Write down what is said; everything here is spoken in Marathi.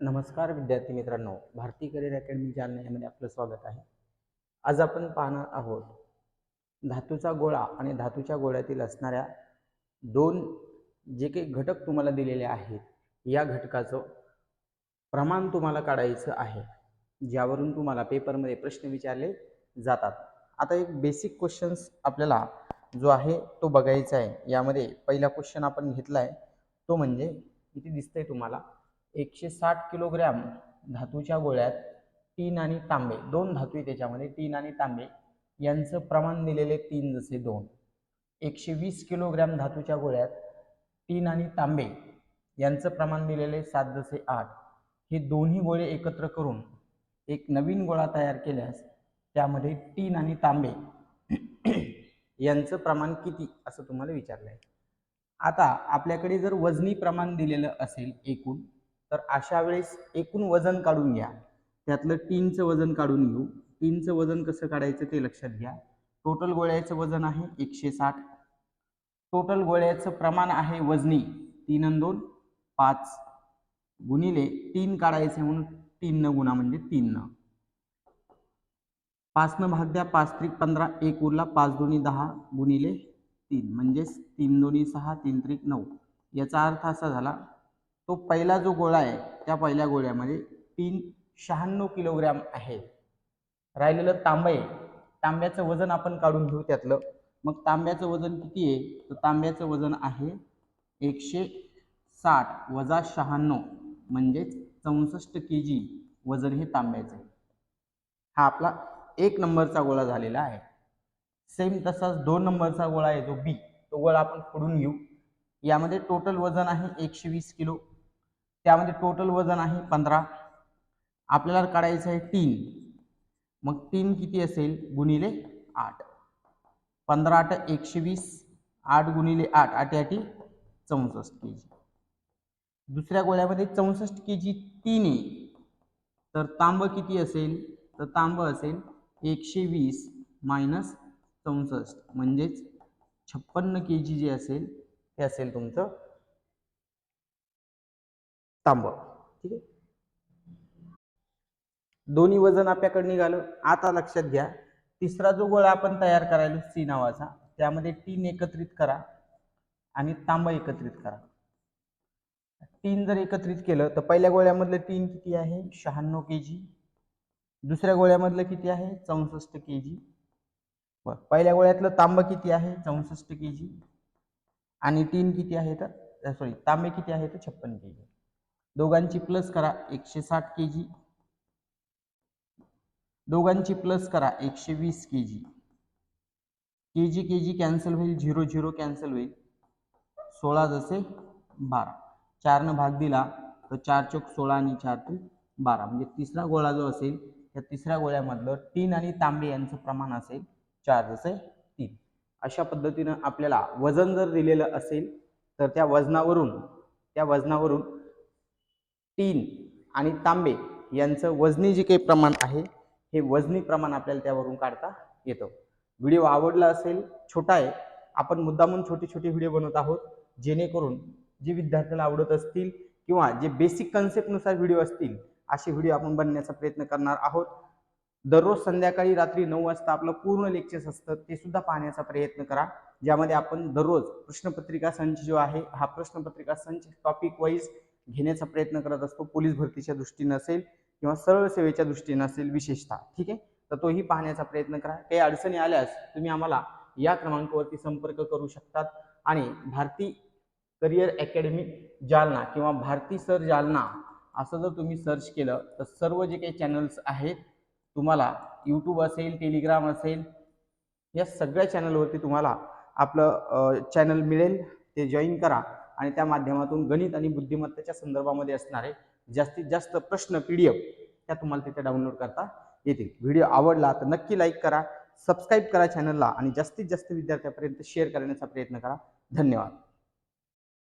नमस्कार विद्यार्थी मित्रांनो भारती करिअर अकॅडमी जालना यामध्ये आपलं स्वागत आहे. आज आपण पाहणार आहोत धातूचा गोळा आणि धातूच्या गोळ्यातील असणाऱ्या दोन जे काही घटक तुम्हाला दिलेले आहेत या घटकाचं प्रमाण तुम्हाला काढायचं आहे ज्यावरून तुम्हाला पेपरमध्ये प्रश्न विचारले जातात. आता एक बेसिक क्वेश्चन्स आपल्याला जो आहे तो बघायचा आहे. यामध्ये पहिला क्वेश्चन आपण घेतला आहे तो म्हणजे किती दिसतंय तुम्हाला? एकशे साठ किलोग्रॅम धातूच्या गोळ्यात टीन आणि तांबे दोन धातू आहे त्याच्यामध्ये टीन आणि तांबे. यांचं प्रमाण दिलेले तीन जसे दोन. एकशे वीस किलोग्रॅम धातूच्या गोळ्यात टीन आणि तांबे यांचं प्रमाण दिलेले सात जसे आठ. हे दोन्ही गोळे एकत्र करून एक नवीन गोळा तयार केल्यास त्यामध्ये टीन आणि तांबे यांचं प्रमाण किती असं तुम्हाला विचारलं आहे आता आपल्याकडे जर वजनी प्रमाण दिलेलं असेल एकूण तर अशा वेळेस एकूण वजन काढून घ्या. त्यातलं टीनचं वजन काढून घेऊ. टीनचं वजन कसं काढायचं ते लक्षात घ्या. टोटल गोळ्याचं वजन आहे एकशे साठ. टोटल गोळ्याचं प्रमाण आहे वजनी तीन आणि दोन पाच. गुणिले तीन काढायचे म्हणून तीन न गुणा म्हणजे तीन न. पाचनं भाग द्या पाच त्रिक पंधरा एक उरला पाच दोन्ही दहा गुणिले तीन. म्हणजेच तीन दोन्ही सहा तीन त्रिक नऊ. याचा अर्थ असा झाला तो पहिला जो गोळा आहे त्या पहिल्या गोळ्यामध्ये तीन शहाण्णव किलोग्रॅम आहे. राहिलेलं तांबं आहे तांब्याचं वजन आपण काढून घेऊ त्यातलं. मग तांब्याचं वजन किती आहे? तर तांब्याचं वजन आहे एकशे साठ वजा शहाण्णव म्हणजेच चौसष्ट के जी वजन हे तांब्याचं आहे. हा आपला एक नंबरचा गोळा झालेला आहे. सेम तसाच दोन नंबरचा गोळा आहे जो बी तो गोळा आपण फोडून घेऊ. यामध्ये टोटल वजन आहे एकशे वीस किलो. त्यामध्ये टोटल वजन आहे पंधरा. आपल्याला काढायचं आहे तीन. मग तीन किती असेल? गुणिले आठ. पंधरा आठ एकशे वीस. आठ गुणिले आठ आठ आठी चौसष्ट के जी दुसऱ्या गोळ्यामध्ये चौसष्ट के जी तीन आहे. तर तांब किती असेल? तर तांब असेल एकशे वीस मायनस चौसष्ट. म्हणजेच छप्पन्न के जी जे असेल ते असेल तुमचं तांब. ठीक आहे? दोन्ही वजन आपल्याकडे निघालं. आता लक्षात घ्या. तिसरा जो गोळा आपण तयार करायला सी नावाचा त्यामध्ये टीन एकत्रित करा आणि तांब एकत्रित करा. टीन जर एकत्रित केलं तर पहिल्या गोळ्यामधलं टीन किती आहे? शहाण्णव के जी दुसऱ्या गोळ्यामधलं किती आहे? चौसष्ट के जी बरं पहिल्या गोळ्यातलं तांब किती आहे? चौसष्ट के जी आणि टीन किती आहे तर सॉरी तांबे किती आहे? तर छप्पन के जी दोघांची प्लस करा एकशे साठ के जी दोघांची प्लस करा एकशे वीस K G K G K G cancel होईल झिरो झिरो कॅन्सल होईल. सोळा जसे बारा. चारनं भाग दिला तर चार चौक सोळा आणि चार त्रिक बारा. म्हणजे तिसरा गोळा जो असेल त्या तिसऱ्या गोळ्यामधलं तीन आणि तांबे यांचं प्रमाण असेल चार जसे तीन. अशा पद्धतीनं आपल्याला वजन जर दिलेलं असेल तर त्या वजनावरून त्या वजनावरून तीन आणि तांबे यांचं वजनी जे काही प्रमाण आहे हे वजनी प्रमाण आपल्याला त्यावरून काढता येतं. व्हिडिओ आवडला असेल छोटा आहे आपण मुद्दामून छोटे छोटे व्हिडिओ बनवत आहोत जेणेकरून जे विद्यार्थ्याला आवडत असतील किंवा जे बेसिक कन्सेप्टनुसार व्हिडिओ असतील असे व्हिडिओ आपण बनण्याचा प्रयत्न करणार आहोत. दररोज संध्याकाळी रात्री नऊ वाजता आपलं पूर्ण लेक्चर्स असतं ते सुद्धा पाहण्याचा प्रयत्न करा ज्यामध्ये आपण दररोज प्रश्नपत्रिका संच जो आहे हा प्रश्नपत्रिका संच टॉपिक वाईज घेण्याचा प्रयत्न करत असतो. पोलीस भरतीच्या दृष्टीनं असेल किंवा सरळ सेवेच्या दृष्टीनं असेल विशेषतः. ठीक आहे? तर तोही पाहण्याचा प्रयत्न करा. काही अडचणी आल्यास तुम्ही आम्हाला या क्रमांकावरती संपर्क करू शकतात. आणि भारती करिअर अकॅडमी जालना किंवा भारती सर जालना असं जर तुम्ही सर्च केलं तर सर्व जे काही चॅनल्स आहेत तुम्हाला यूट्यूब असेल टेलिग्राम असेल या सगळ्या चॅनलवरती तुम्हाला आपलं चॅनल मिळेल. ते जॉईन करा. आणि त्या माध्यमातून गणित आणि बुद्धिमत्तेच्या संदर्भामध्ये असणारे जास्तीत जास्त प्रश्न पी डी एफ त्या तुम्हाला तिथे डाउनलोड करता येतील. व्हिडिओ आवडला तर नक्की लाईक करा सबस्क्राईब करा चॅनलला आणि जास्तीत जास्त विद्यार्थ्यापर्यंत शेअर करण्याचा प्रयत्न करा. धन्यवाद.